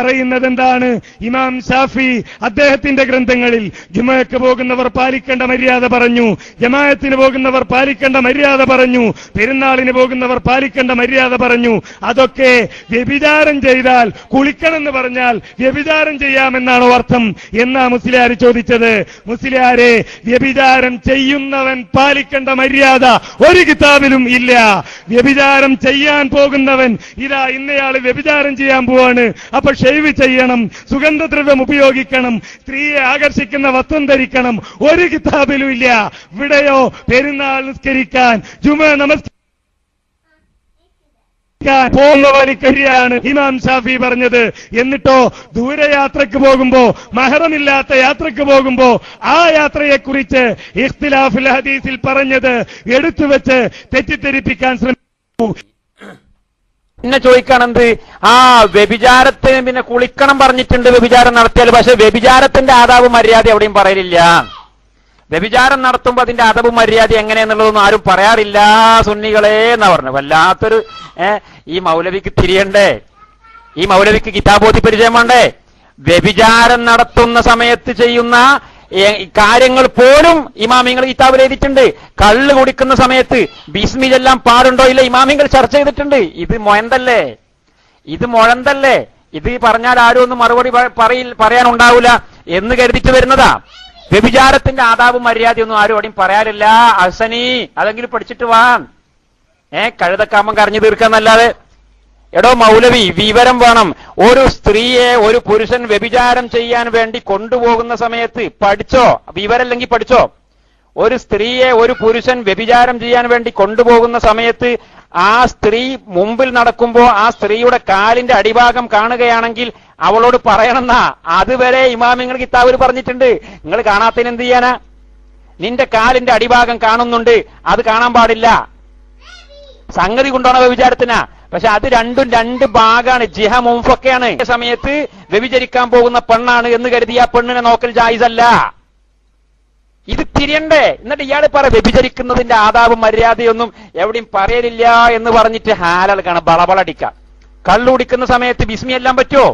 പറയുന്നത് എന്താണ് ഇമാം ഷാഫി അദ്ദേഹത്തിന്റെ ഗ്രന്ഥങ്ങളിൽ ജുമയ്ക്ക് പോകുന്നവർ പാലിക്കേണ്ട മര്യാദ പറഞ്ഞു ജമായത്തിന് പോകുന്നവർ പാലിക്കേണ്ട മര്യാദ പറഞ്ഞു പെരുന്നാളിന് പോകുന്നവർ പാലിക്കേണ്ട മര്യാദ പറഞ്ഞു. അതൊക്കെ വ്യഭിചാരം ചെയ്താൽ കുളിക്കണമെന്ന് പറഞ്ഞാൽ വ്യഭിചാരം ചെയ്യാമെന്നാണോ അർത്ഥം? എന്നാ മുസ്ലിയാർ ചോദിച്ചത്? മുസ്ലിയാരെ വ്യഭിചാരം ചെയ്യുന്നവൻ പാലിക്കേണ്ട മര്യാദ ഒരു കിതാബിലും ഇല്ല. വ്യഭിചാരം ചെയ്യാൻ പോകുന്നവൻ ഇതാ ഇന്നയാൾ വ്യഭിചാരം ചെയ്യാൻ പോവാണ്. അപ്പൊ ഷെയ്വ് ചെയ്യണം സുഗന്ധദ്രവ്യം ഉപയോഗിക്കണം സ്ത്രീയെ ആകർഷിക്കുന്ന വസ്ത്രം ധരിക്കണം. ഒരു കിതാബിലും ഇല്ല. ഇവിടെയോ പെരുന്നാൾ നിസ്കരിക്കാൻ. ജുമ നമസ്കരിക്കാൻ പോകുന്ന ഇമാം ഷാഫി പറഞ്ഞത്. എന്നിട്ടോ ദൂരയാത്രക്ക് പോകുമ്പോ മഹറമില്ലാത്ത യാത്രയ്ക്ക് പോകുമ്പോ ആ യാത്രയെക്കുറിച്ച് ഇഖ്തിലാഫുൽ ഹദീസിൽ പറഞ്ഞത് എടുത്തുവെച്ച് തെറ്റിദ്ധരിപ്പിക്കാൻ ശ്രമിച്ചു പിന്നെ ചോദിക്കണെന്ത് ആ വ്യഭിചാരത്തിന് പിന്നെ കുളിക്കണം പറഞ്ഞിട്ടുണ്ട് വ്യഭിചാരം നടത്തിയാൽ പക്ഷെ വ്യഭിചാരത്തിന്റെ ആദാവ് മര്യാദ എവിടെയും പറയലില്ല. വ്യഭിചാരം നടത്തുമ്പോൾ അതിന്റെ അതവും മര്യാദ എങ്ങനെയെന്നുള്ളതൊന്നും ആരും പറയാറില്ല സുന്നികളെ എന്നാ പറഞ്ഞു. വല്ലാത്തൊരു ഈ മൗലവിക്ക് തിരിയണ്ടേ? ഈ മൗലവിക്ക് കിതാബോധി പരിചയം വേണ്ടേ? വ്യഭിചാരം നടത്തുന്ന സമയത്ത് ചെയ്യുന്ന കാര്യങ്ങൾ പോലും ഇമാമിങ്ങൾ കിതാബിൽ എഴുതിയിട്ടുണ്ട്. കള്ള് കുടിക്കുന്ന സമയത്ത് ബിസ്മി ചെല്ലാൻ പാടുണ്ടോ ഇല്ല ഇമാമിങ്ങൾ ചർച്ച ചെയ്തിട്ടുണ്ട്. ഇത് മൊയന്തല്ലേ ഇത് മുഴന്തല്ലേ? ഇത് പറഞ്ഞാൽ ആരും ഒന്നും മറുപടി പറയാനുണ്ടാവില്ല എന്ന് കരുതിച്ചു വരുന്നതാ. വ്യഭിചാരത്തിന്റെ ആദാവും മര്യാദയൊന്നും ആരും അവിടെയും പറയാറില്ല. അസനി അതെങ്കിലും പഠിച്ചിട്ട് വാ. ഏ കഴുതക്കാമം കരഞ്ഞു തീർക്കാന്നല്ലാതെ. എടോ മൗലവി വിവരം വേണം. ഒരു സ്ത്രീയെ ഒരു പുരുഷൻ വ്യഭിചാരം ചെയ്യാൻ വേണ്ടി കൊണ്ടുപോകുന്ന സമയത്ത് പഠിച്ചോ? വിവരല്ലെങ്കിൽ പഠിച്ചോ? ഒരു സ്ത്രീയെ ഒരു പുരുഷൻ വ്യഭിചാരം ചെയ്യാൻ വേണ്ടി കൊണ്ടുപോകുന്ന സമയത്ത് ആ സ്ത്രീ മുമ്പിൽ നടക്കുമ്പോ ആ സ്ത്രീയുടെ കാലിന്റെ അടിഭാഗം കാണുകയാണെങ്കിൽ അവളോട് പറയണമെന്നാ അതുവരെ ഇമാമിങ്ങൾ കിതാബിൽ പറഞ്ഞിട്ടുണ്ട്. നിങ്ങൾ കാണാത്തതിന് എന്ത് ചെയ്യാനാ? നിന്റെ കാലിന്റെ അടിഭാഗം കാണുന്നുണ്ട്. അത് കാണാൻ പാടില്ല. സംഗതി കൊണ്ടാണ് വ്യഭിചാരത്തിനാ. പക്ഷെ അത് രണ്ടും രണ്ട് ഭാഗമാണ് ജിഹ മുംഫൊക്കെയാണ് സമയത്ത് വ്യഭിചരിക്കാൻ പോകുന്ന പെണ്ണാണ് എന്ന് കരുതി ആ പെണ്ണിനെ നോക്കൽ ജായിസല്ല. ഇത് തിരിയണ്ടേ? എന്നിട്ട് ഇയാൾ പറ വ്യഭിചരിക്കുന്നതിന്റെ ആദാബും മര്യാദയൊന്നും എവിടെയും പറയലില്ല എന്ന് പറഞ്ഞിട്ട് ഹാലൽക്കാണ് ബളബളടിക്കാം. കള്ളുടിക്കുന്ന സമയത്ത് ബിസ്മി എല്ലാം പറ്റുമോ